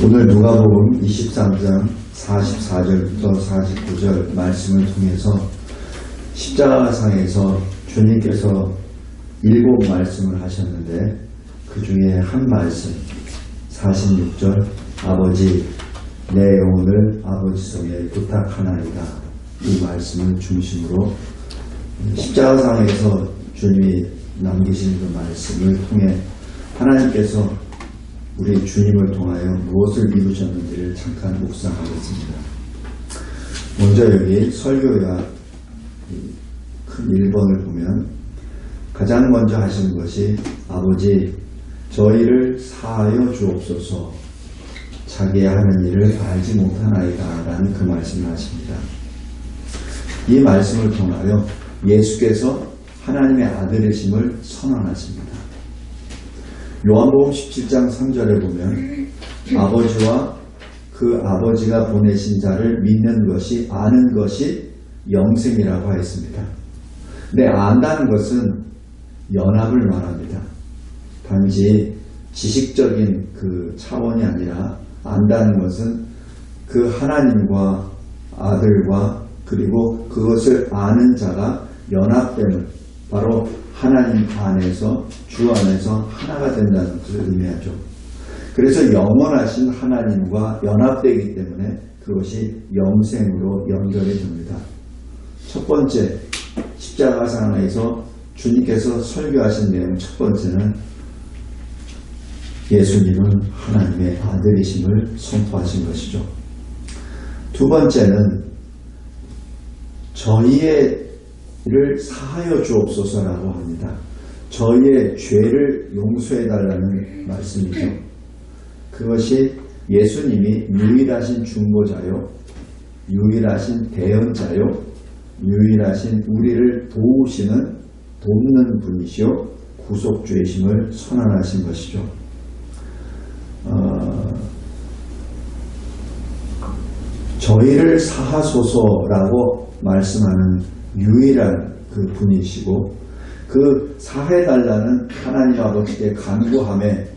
오늘 누가복음 23장 44절부터 49절 말씀을 통해서 십자가상에서 주님께서 일곱 말씀을 하셨는데 그 중에 한 말씀 46절 아버지 내 영혼을 아버지 손에 부탁하나이다. 이 말씀을 중심으로 십자가상에서 주님이 남기신 그 말씀을 통해 하나님께서 우리 주님을 통하여 무엇을 이루셨는지를 잠깐 묵상하겠습니다. 먼저 여기 설교가 큰 1번을 보면 가장 먼저 하신 것이 아버지 저희를 사하여 주옵소서 자기의 하는 일을 알지 못하나이다 라는 그 말씀을 하십니다. 이 말씀을 통하여 예수께서 하나님의 아들이심을 선언하십니다. 요한복음 17장 3절에 보면 아버지와 그 아버지가 보내신 자를 믿는 것이 아는 것이 영생이라고 하였습니다. 근데 안다는 것은 연합을 말합니다. 단지 지식적인 그 차원이 아니라 안다는 것은 그 하나님과 아들과 그리고 그것을 아는 자가 연합됨을 바로 하나님 안에서 주 안에서 하나가 된다는 것을 의미하죠. 그래서 영원하신 하나님과 연합되기 때문에 그것이 영생으로 연결이 됩니다. 첫 번째 십자가상에서 주님께서 설교하신 내용 첫 번째는 예수님은 하나님의 아들이심을 선포하신 것이죠. 두 번째는 저희의 를 사하여 주옵소서라고 합니다. 저희의 죄를 용서해 달라는 말씀이죠. 그것이 예수님이 유일하신 중보자요, 유일하신 대언자요, 유일하신 우리를 도우시는 돕는 분이시요, 구속주이심을 선언하신 것이죠. 어, 저희를 사하소서라고 말씀하는 유일한 그 분이시고 그 사해달라는 하나님 아버지께 간구함에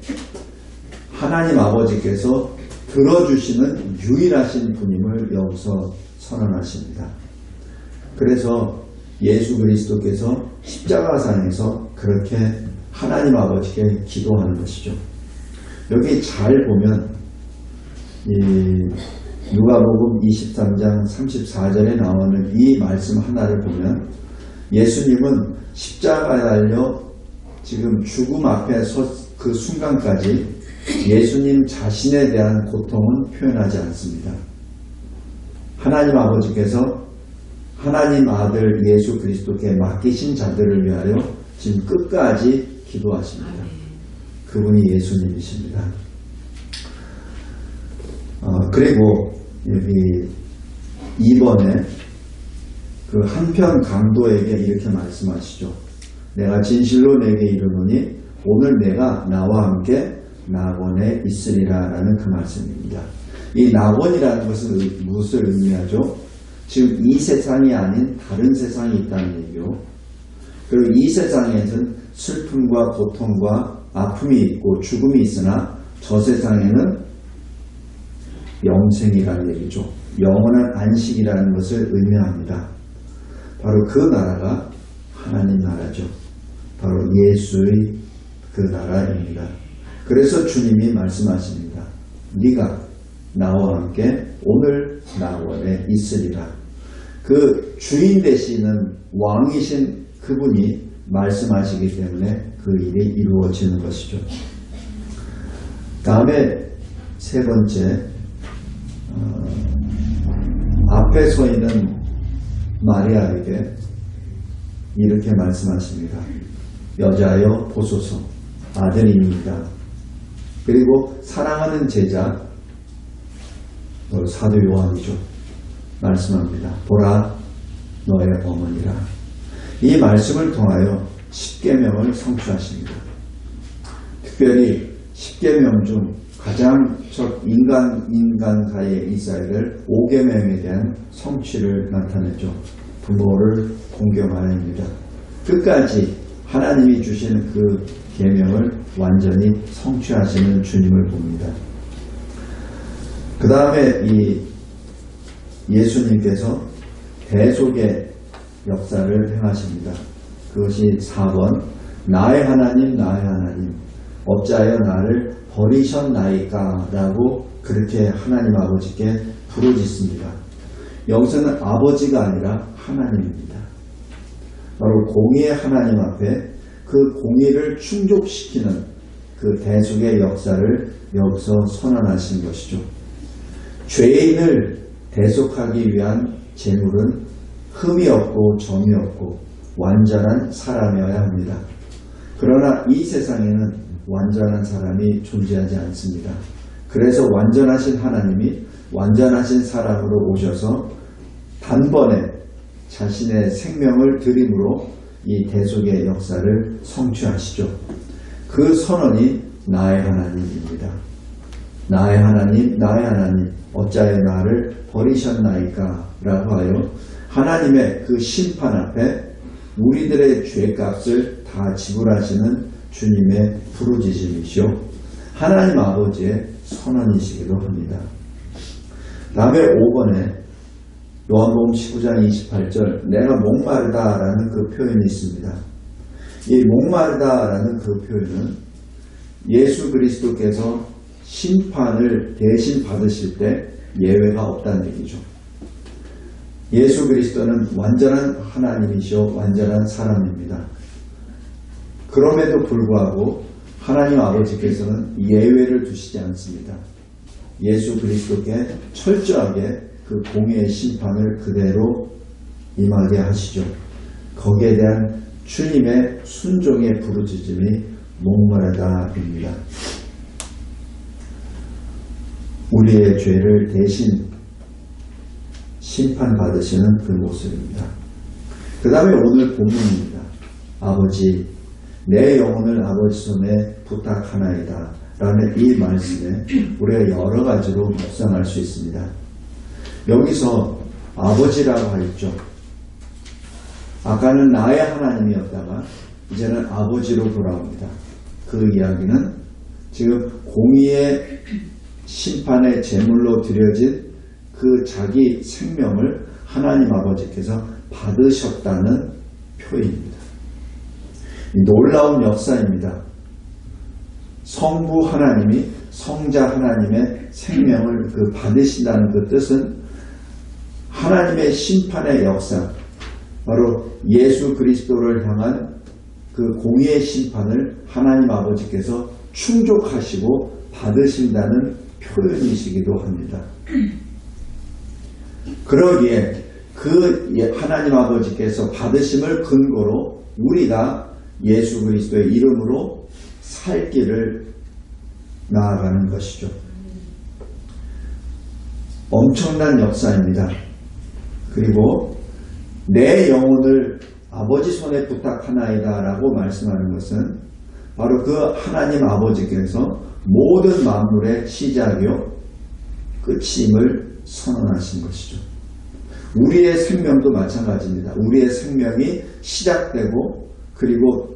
하나님 아버지께서 들어주시는 유일하신 분임을 여기서 선언하십니다. 그래서 예수 그리스도께서 십자가상에서 그렇게 하나님 아버지께 기도하는 것이죠. 여기 잘 보면 이 누가복음 23장 34절에 나오는 이 말씀 하나를 보면 예수님은 십자가에 달려 지금 죽음 앞에 섰그 순간까지 예수님 자신에 대한 고통은 표현하지 않습니다. 하나님 아버지께서 하나님 아들 예수 그리스도께 맡기신 자들을 위하여 지금 끝까지 기도하십니다. 그분이 예수님이십니다. 어, 그리고 여기 2번에 그 한편 강도에게 이렇게 말씀하시죠. 내가 진실로 내게 이르노니 오늘 내가 나와 함께 낙원에 있으리라 라는 그 말씀입니다. 이 낙원이라는 것은 무엇을 의미하죠? 지금 이 세상이 아닌 다른 세상이 있다는 얘기요. 그리고 이 세상에는 슬픔과 고통과 아픔이 있고 죽음이 있으나 저 세상에는 영생이라는 얘기죠. 영원한 안식이라는 것을 의미합니다. 바로 그 나라가 하나님 나라죠. 바로 예수의 그 나라입니다. 그래서 주님이 말씀하십니다. 네가 나와 함께 오늘 나원에 있으리라. 그 주인 되시는 왕이신 그분이 말씀하시기 때문에 그 일이 이루어지는 것이죠. 다음에 세 번째 어, 앞에 서 있는 마리아에게 이렇게 말씀하십니다. 여자여 보소서 아들입니다. 그리고 사랑하는 제자 사도 요한이죠. 말씀합니다. 보라 너의 어머니라. 이 말씀을 통하여 십계명을 성취하십니다. 특별히 십계명 중 가장 첫 인간 인간가에 있어야 될 5계명에 대한 성취를 나타내죠. 부모를 공경하여입니다. 끝까지 하나님이 주신 그 계명을 완전히 성취하시는 주님을 봅니다. 그 다음에 이 예수님께서 대속의 역사를 행하십니다. 그것이 4번 나의 하나님 나의 하나님 어찌하여 나를 버리셨나이까 라고 그렇게 하나님 아버지께 부르짖습니다. 여기서는 아버지가 아니라 하나님입니다. 바로 공의의 하나님 앞에 그 공의를 충족시키는 그 대속의 역사를 여기서 선언하신 것이죠. 죄인을 대속하기 위한 제물은 흠이 없고 점이 없고 완전한 사람이어야 합니다. 그러나 이 세상에는 완전한 사람이 존재하지 않습니다. 그래서 완전하신 하나님이 완전하신 사람으로 오셔서 단번에 자신의 생명을 드림으로 이 대속의 역사를 성취하시죠. 그 선언이 나의 하나님입니다. 나의 하나님, 나의 하나님, 어찌하여 나를 버리셨나이까? 라고 하여 하나님의 그 심판 앞에 우리들의 죄값을 다 지불하시는 주님의 부르짖음이시오. 하나님 아버지의 선언이시기도 합니다. 다음에 5번에 요한복음 19장 28절 내가 목마르다라는 그 표현이 있습니다. 이 목마르다라는 그 표현은 예수 그리스도께서 심판을 대신 받으실 때 예외가 없다는 얘기죠. 예수 그리스도는 완전한 하나님이시오 완전한 사람입니다. 그럼에도 불구하고 하나님 아버지께서는 예외를 두시지 않습니다. 예수 그리스도께 철저하게 그 공의의 심판을 그대로 임하게 하시죠. 거기에 대한 주님의 순종의 부르짖음이 목마르다입니다. 우리의 죄를 대신 심판받으시는 그 모습입니다. 그 다음에 오늘 본문입니다. 아버지, 내 영혼을 아버지 손에 부탁하나이다. 라는 이 말씀에 우리가 여러 가지로 묵상할 수 있습니다. 여기서 아버지라고 하였죠. 아까는 나의 하나님이었다가 이제는 아버지로 돌아옵니다. 그 이야기는 지금 공의의 심판의 제물로 드려진 그 자기 생명을 하나님 아버지께서 받으셨다는 표현입니다. 놀라운 역사입니다. 성부 하나님이 성자 하나님의 생명을 그 받으신다는 그 뜻은 하나님의 심판의 역사, 바로 예수 그리스도를 향한 그 공의의 심판을 하나님 아버지께서 충족하시고 받으신다는 표현이시기도 합니다. 그러기에 그 하나님 아버지께서 받으심을 근거로 우리가 예수 그리스도의 이름으로 살 길을 나아가는 것이죠. 엄청난 역사입니다. 그리고 내 영혼을 아버지 손에 부탁하나이다 라고 말씀하는 것은 바로 그 하나님 아버지께서 모든 만물의 시작이요 끝임을 선언하신 것이죠. 우리의 생명도 마찬가지입니다. 우리의 생명이 시작되고 그리고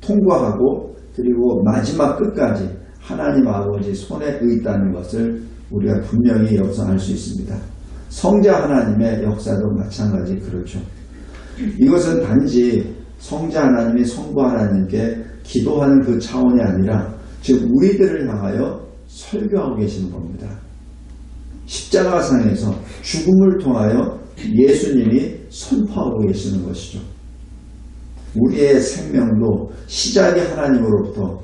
통과하고 그리고 마지막 끝까지 하나님 아버지 손에 있다는 것을 우리가 분명히 알수 있습니다. 성자 하나님의 역사도 마찬가지 그렇죠. 이것은 단지 성자 하나님이 성부 하나님께 기도하는 그 차원이 아니라 즉 우리들을 향하여 설교하고 계시는 겁니다. 십자가상에서 죽음을 통하여 예수님이 선포하고 계시는 것이죠. 우리의 생명도 시작이 하나님으로부터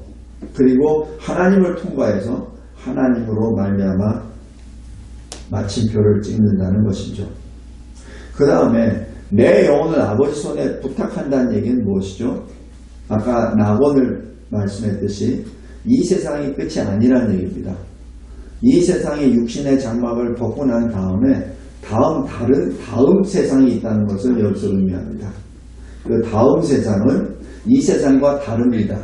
그리고 하나님을 통과해서 하나님으로 말미암아 마침표를 찍는다는 것이죠. 그 다음에 내 영혼을 아버지 손에 부탁한다는 얘기는 무엇이죠? 아까 낙원을 말씀했듯이 이 세상이 끝이 아니라는 얘기입니다. 이 세상의 육신의 장막을 벗고 난 다음에 다음 다른 다음 세상이 있다는 것을 여기서 의미합니다. 그 다음 세상은 이 세상과 다릅니다.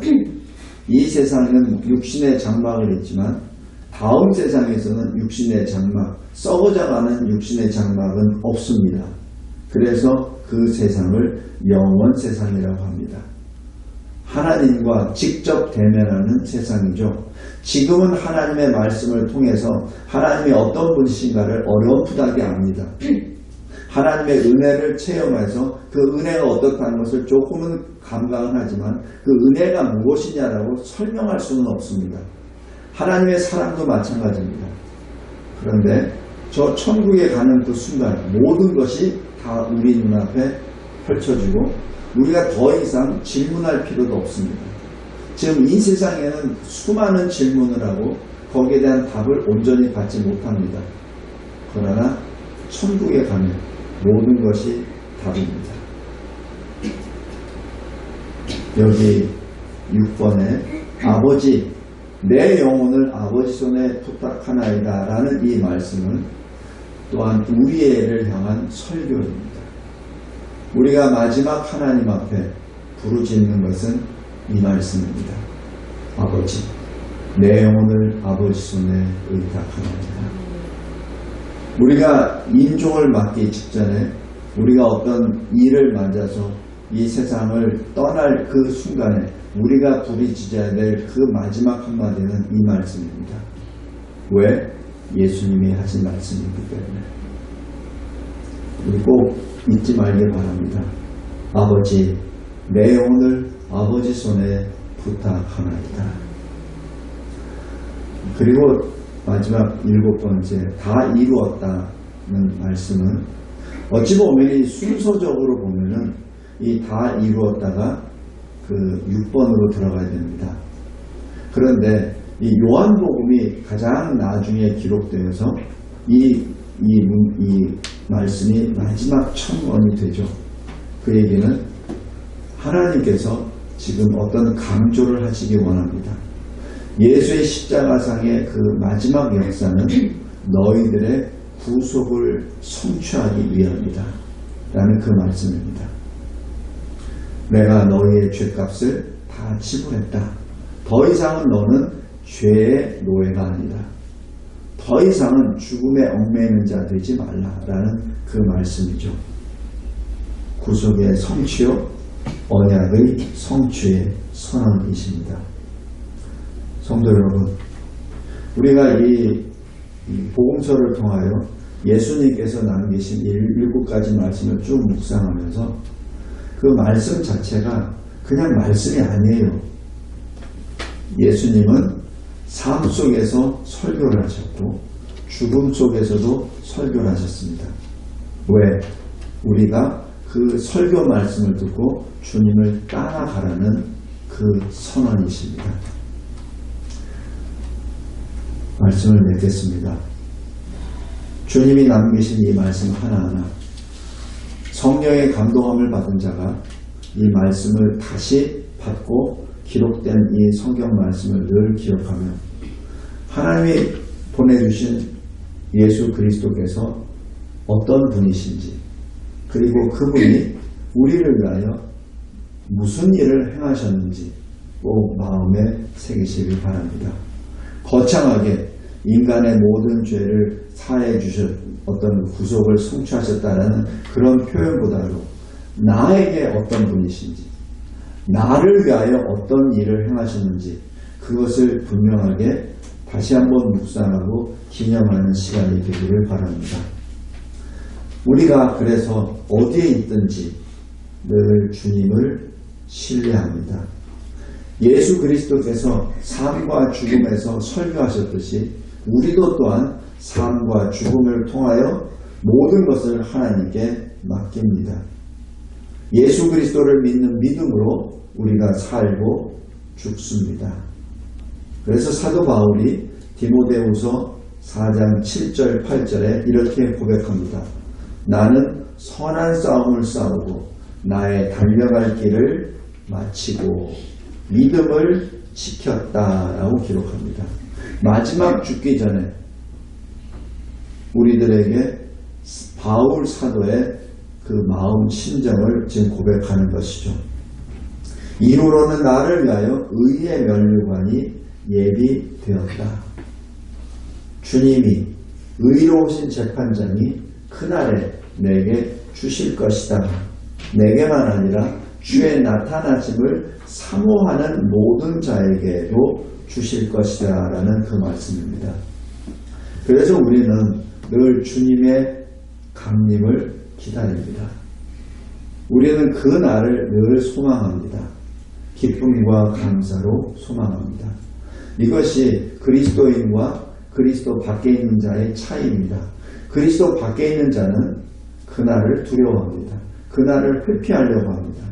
이 세상은 육신의 장막을 했지만 다음 세상에서는 육신의 장막, 썩어져가는 육신의 장막은 없습니다. 그래서 그 세상을 영원 세상이라고 합니다. 하나님과 직접 대면하는 세상이죠. 지금은 하나님의 말씀을 통해서 하나님이 어떤 분이신가를 어렴풋하게 압니다. 하나님의 은혜를 체험해서 그 은혜가 어떻다는 것을 조금은 감각은 하지만 그 은혜가 무엇이냐라고 설명할 수는 없습니다. 하나님의 사랑도 마찬가지입니다. 그런데 저 천국에 가는 그 순간 모든 것이 다 우리 눈앞에 펼쳐지고 우리가 더 이상 질문할 필요도 없습니다. 지금 이 세상에는 수많은 질문을 하고 거기에 대한 답을 온전히 받지 못합니다. 그러나 천국에 가면 모든 것이 답입니다. 여기 6번에 아버지 내 영혼을 아버지 손에 부탁하나이다 라는 이 말씀은 또한 우리애를 향한 설교입니다. 우리가 마지막 하나님 앞에 부르짖는 것은 이 말씀입니다. 아버지 내 영혼을 아버지 손에 의탁하나이다. 우리가 인종을 맡기 직전에 우리가 어떤 일을 맞아서 이 세상을 떠날 그 순간에 우리가 부리짖어야 될 그 마지막 한마디는 이 말씀입니다. 왜? 예수님이 하신 말씀이기 때문에. 우리 꼭 잊지 말길 바랍니다. 아버지, 내 영혼을 아버지 손에 부탁하나이다. 그리고 마지막 일곱 번째, 다 이루었다는 말씀은 어찌 보면 이 순서적으로 보면은 이 다 이루었다가 그 6번으로 들어가야 됩니다. 그런데 이 요한복음이 가장 나중에 기록되어서 이, 이, 문- 이 말씀이 마지막 첨언이 되죠. 그 얘기는 하나님께서 지금 어떤 강조를 하시기 원합니다. 예수의 십자가상의 그 마지막 역사는 너희들의 구속을 성취하기 위함이다. 라는 그 말씀입니다. 내가 너희의 죄값을 다 지불했다. 더 이상은 너는 죄의 노예가 아니다. 더 이상은 죽음에 얽매이는 자 되지 말라라는 그 말씀이죠. 구속의 성취요, 언약의 성취의 선언이십니다. 성도 여러분, 우리가 이, 이 복음서를 통하여 예수님께서 남기신 일곱 가지 말씀을 쭉 묵상하면서 그 말씀 자체가 그냥 말씀이 아니에요. 예수님은 삶 속에서 설교를 하셨고 죽음 속에서도 설교를 하셨습니다. 왜? 우리가 그 설교 말씀을 듣고 주님을 따라가라는 그 선언이십니다. 말씀을 맺겠습니다. 주님이 남기신 이 말씀 하나하나 성령의 감동함을 받은 자가 이 말씀을 다시 받고 기록된 이 성경 말씀을 늘 기억하며 하나님이 보내주신 예수 그리스도께서 어떤 분이신지 그리고 그분이 우리를 위하여 무슨 일을 행하셨는지 꼭 마음에 새기시길 바랍니다. 거창하게 인간의 모든 죄를 사해 주셨 어떤 구속을 성취하셨다는 그런 표현보다도 나에게 어떤 분이신지 나를 위하여 어떤 일을 행하셨는지 그것을 분명하게 다시 한번 묵상하고 기념하는 시간이 되기를 바랍니다. 우리가 그래서 어디에 있든지 늘 주님을 신뢰합니다. 예수 그리스도께서 삶과 죽음에서 설교하셨듯이 우리도 또한 삶과 죽음을 통하여 모든 것을 하나님께 맡깁니다. 예수 그리스도를 믿는 믿음으로 우리가 살고 죽습니다. 그래서 사도 바울이 디모데후서 4장 7절 8절에 이렇게 고백합니다. 나는 선한 싸움을 싸우고 나의 달려갈 길을 마치고 믿음을 지켰다라고 기록합니다. 마지막 죽기 전에 우리들에게 바울 사도의 그 마음 심정을 지금 고백하는 것이죠. 이후로는 나를 위하여 의의 면류관이 예비되었다. 주님이 의로우신 재판장이 그날에 내게 주실 것이다. 내게만 아니라 주의 나타나심을 사모하는 모든 자에게도 주실 것이다 라는 그 말씀입니다. 그래서 우리는 늘 주님의 강림을 기다립니다. 우리는 그 날을 늘 소망합니다. 기쁨과 감사로 소망합니다. 이것이 그리스도인과 그리스도 밖에 있는 자의 차이입니다. 그리스도 밖에 있는 자는 그날을 두려워합니다. 그날을 회피하려고 합니다.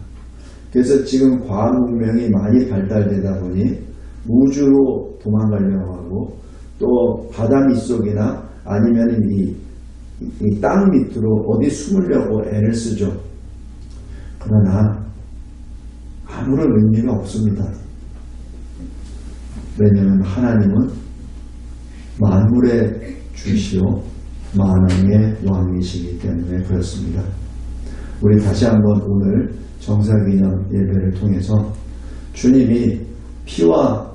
그래서 지금 과학 문명이 많이 발달되다 보니 우주로 도망가려고 하고 또 바다 밑속이나 아니면 이, 이 땅 밑으로 어디 숨으려고 애를 쓰죠. 그러나 아무런 의미가 없습니다. 왜냐하면 하나님은 만물의 주시오 만왕의 왕이시기 때문에 그렇습니다. 우리 다시 한번 오늘 정사기념 예배를 통해서 주님이 피와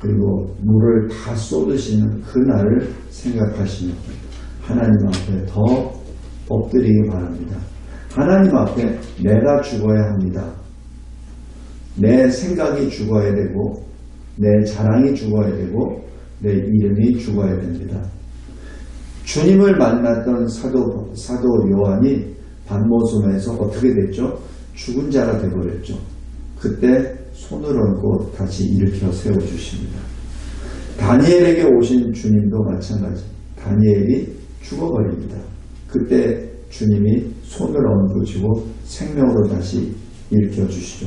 그리고 물을 다 쏟으시는 그날을 생각하시며 하나님 앞에 더 엎드리기 바랍니다. 하나님 앞에 내가 죽어야 합니다. 내 생각이 죽어야 되고 내 자랑이 죽어야 되고 내 이름이 죽어야 됩니다. 주님을 만났던 사도, 사도 요한이 반모섬에서 어떻게 됐죠? 죽은 자가 되버렸죠. 그때 손을 얹고 다시 일으켜 세워주십니다. 다니엘에게 오신 주님도 마찬가지. 다니엘이 죽어버립니다. 그때 주님이 손을 얹으시고 생명으로 다시 일으켜 주시죠.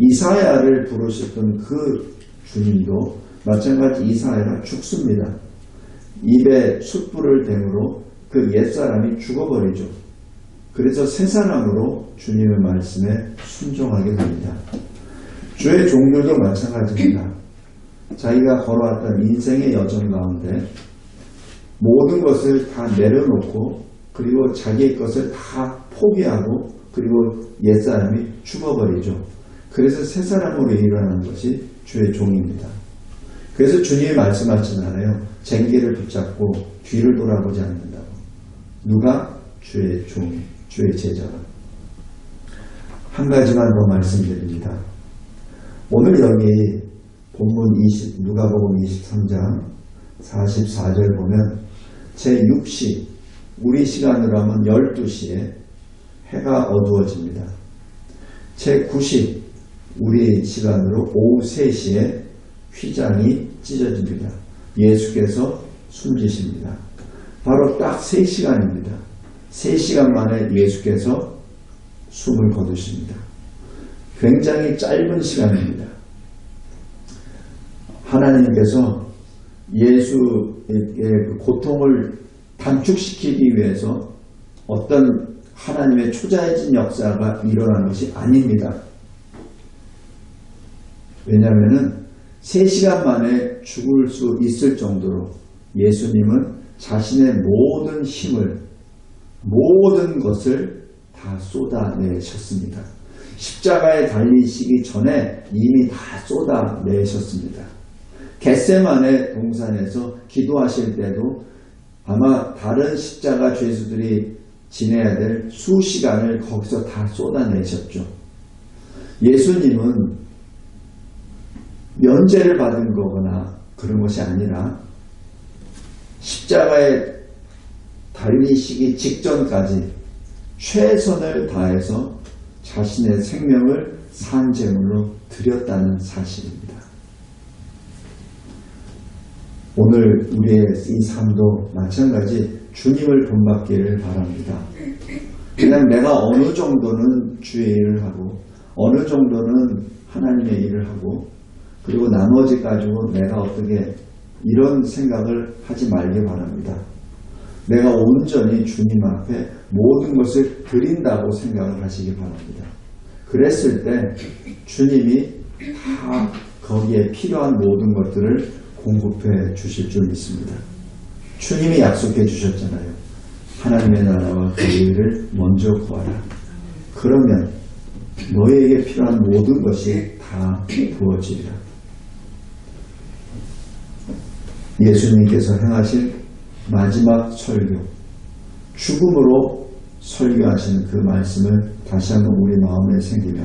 이사야를 부르셨던 그 주님도 마찬가지 이사야가 죽습니다. 입에 숯불을 댐으로 그 옛사람이 죽어버리죠. 그래서 새 사람으로 주님의 말씀에 순종하게 됩니다. 주의 종류도 마찬가지입니다. 자기가 걸어왔던 인생의 여정 가운데 모든 것을 다 내려놓고 그리고 자기의 것을 다 포기하고 그리고 옛사람이 죽어버리죠. 그래서 새 사람으로 일어나는 것이 주의 종입니다. 그래서 주님이 말씀하시잖아요. 쟁기를 붙잡고 뒤를 돌아보지 않는다고. 누가? 주의 종, 주의 제자가. 한 가지만 더 말씀드립니다. 오늘 여기 본문 20, 누가복음 23장 44절 보면 제6시 우리 시간으로 하면 12시에 해가 어두워집니다. 제9시 우리 시간으로 오후 3시에 휘장이 찢어집니다. 예수께서 숨지십니다. 바로 딱 3시간입니다. 3시간 만에 예수께서 숨을 거두십니다. 굉장히 짧은 시간입니다. 하나님께서 예수의 그 고통을 단축시키기 위해서 어떤 하나님의 초자해진 역사가 일어난 것이 아닙니다. 왜냐하면 3시간 만에 죽을 수 있을 정도로 예수님은 자신의 모든 힘을, 모든 것을 다 쏟아내셨습니다. 십자가에 달리시기 전에 이미 다 쏟아내셨습니다. 겟세만의 동산에서 기도하실 때도 아마 다른 십자가 죄수들이 지내야 될 수시간을 거기서 다 쏟아내셨죠. 예수님은 면제를 받은 거거나 그런 것이 아니라 십자가에 달리시기 직전까지 최선을 다해서 자신의 생명을 산재물로 드렸다는 사실입니다. 오늘 우리의 이 삶도 마찬가지 주님을 본받기를 바랍니다. 그냥 내가 어느 정도는 주의 일을 하고 어느 정도는 하나님의 일을 하고 그리고 나머지 가지고 내가 어떻게 이런 생각을 하지 말기 바랍니다. 내가 온전히 주님 앞에 모든 것을 드린다고 생각을 하시기 바랍니다. 그랬을 때 주님이 다 거기에 필요한 모든 것들을 공급해 주실 줄 믿습니다. 주님이 약속해 주셨잖아요. 하나님의 나라와 그 일을 먼저 구하라. 그러면 너에게 필요한 모든 것이 다 부어지리라. 예수님께서 행하실 마지막 설교, 죽음으로 설교하신 그 말씀을 다시 한번 우리 마음에 생기며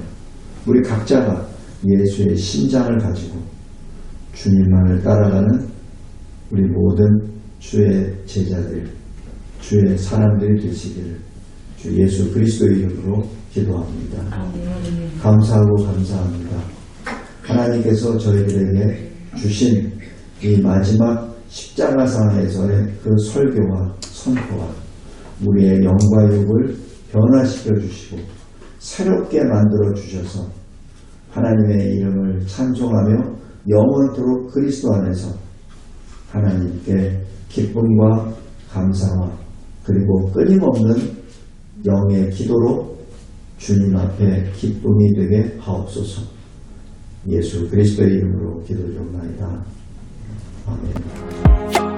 우리 각자가 예수의 심장을 가지고 주님만을 따라가는 우리 모든 주의 제자들, 주의 사람들이 되시기를 주 예수 그리스도의 이름으로 기도합니다. 아멘. 감사하고 감사합니다. 하나님께서 저희들에게 주신 이 마지막 십자가상에서의 그 설교와 선포와 우리의 영과 육을 변화시켜 주시고 새롭게 만들어 주셔서 하나님의 이름을 찬송하며 영원토록 그리스도 안에서 하나님께 기쁨과 감사와 그리고 끊임없는 영의 기도로 주님 앞에 기쁨이 되게 하옵소서. 예수 그리스도의 이름으로 기도드립니다. 아멘.